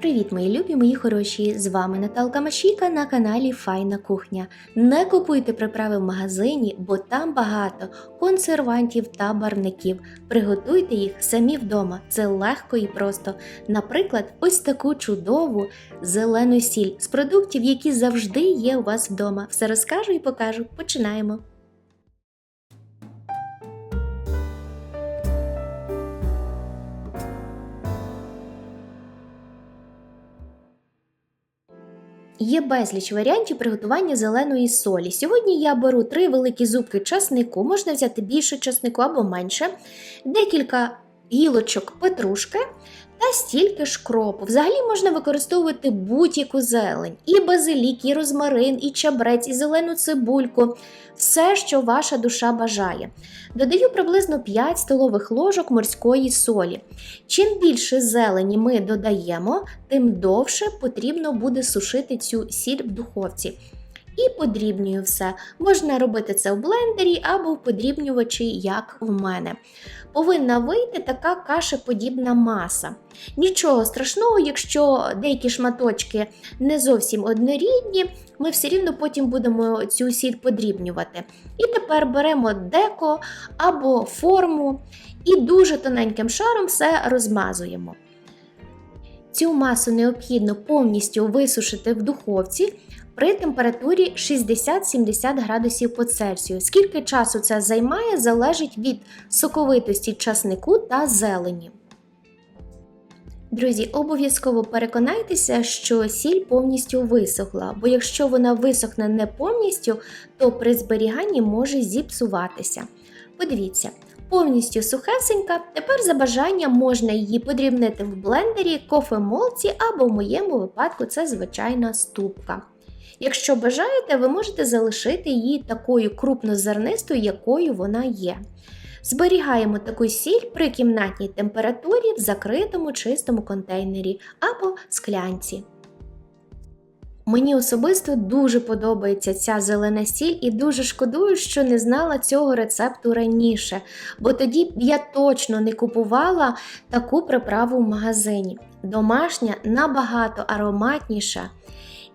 Привіт, мої любі, мої хороші! З вами Наталка Машіка на каналі Файна Кухня. Не купуйте приправи в магазині, бо там багато консервантів та барників. Приготуйте їх самі вдома. Це легко і просто. Наприклад, ось таку чудову зелену сіль з продуктів, які завжди є у вас вдома. Все розкажу і покажу. Починаємо. Є безліч варіантів приготування зеленої солі. Сьогодні я беру три великі зубки часнику, можна взяти більше часнику або менше, декілька гілочок петрушки та стільки ж кропу. Взагалі можна використовувати будь-яку зелень, і базилік, і розмарин, і чабрець, і зелену цибульку, все, що ваша душа бажає. Додаю приблизно 5 столових ложок морської солі. Чим більше зелені ми додаємо, тим довше потрібно буде сушити цю сіль в духовці. І подрібнюю все. Можна робити це в блендері або в подрібнювачі, як в мене. Повинна вийти така кашеподібна маса. Нічого страшного, якщо деякі шматочки не зовсім однорідні, ми все рівно потім будемо цю сіль подрібнювати. І тепер беремо деко або форму і дуже тоненьким шаром все розмазуємо. Цю масу необхідно повністю висушити в духовці при температурі 60-70 градусів по Цельсію. Скільки часу це займає, залежить від соковитості часнику та зелені. Друзі, обов'язково переконайтеся, що сіль повністю висохла, бо якщо вона висохне не повністю, то при зберіганні може зіпсуватися. Подивіться, повністю сухесенька, тепер за бажанням можна її подрібнити в блендері, кофемолці або в моєму випадку це звичайна ступка. Якщо бажаєте, ви можете залишити її такою крупнозернистою, якою вона є. Зберігаємо таку сіль при кімнатній температурі в закритому чистому контейнері або склянці. Мені особисто дуже подобається ця зелена сіль і дуже шкодую, що не знала цього рецепту раніше, бо тоді б я точно не купувала таку приправу в магазині. Домашня набагато ароматніша.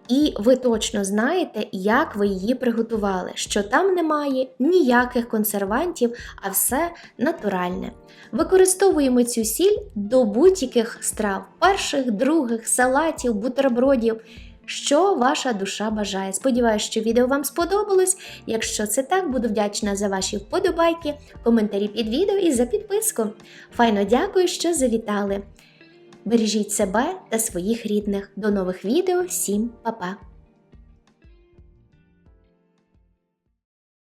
І ви точно знаєте, як ви її приготували, що там немає ніяких консервантів, а все натуральне. Використовуємо цю сіль до будь-яких страв, перших, других, салатів, бутербродів. Що ваша душа бажає. Сподіваюсь, що відео вам сподобалось. Якщо це так, буду вдячна за ваші вподобайки, коментарі під відео і за підписку. Файно дякую, що завітали! Бережіть себе та своїх рідних. До нових відео, всім па-па!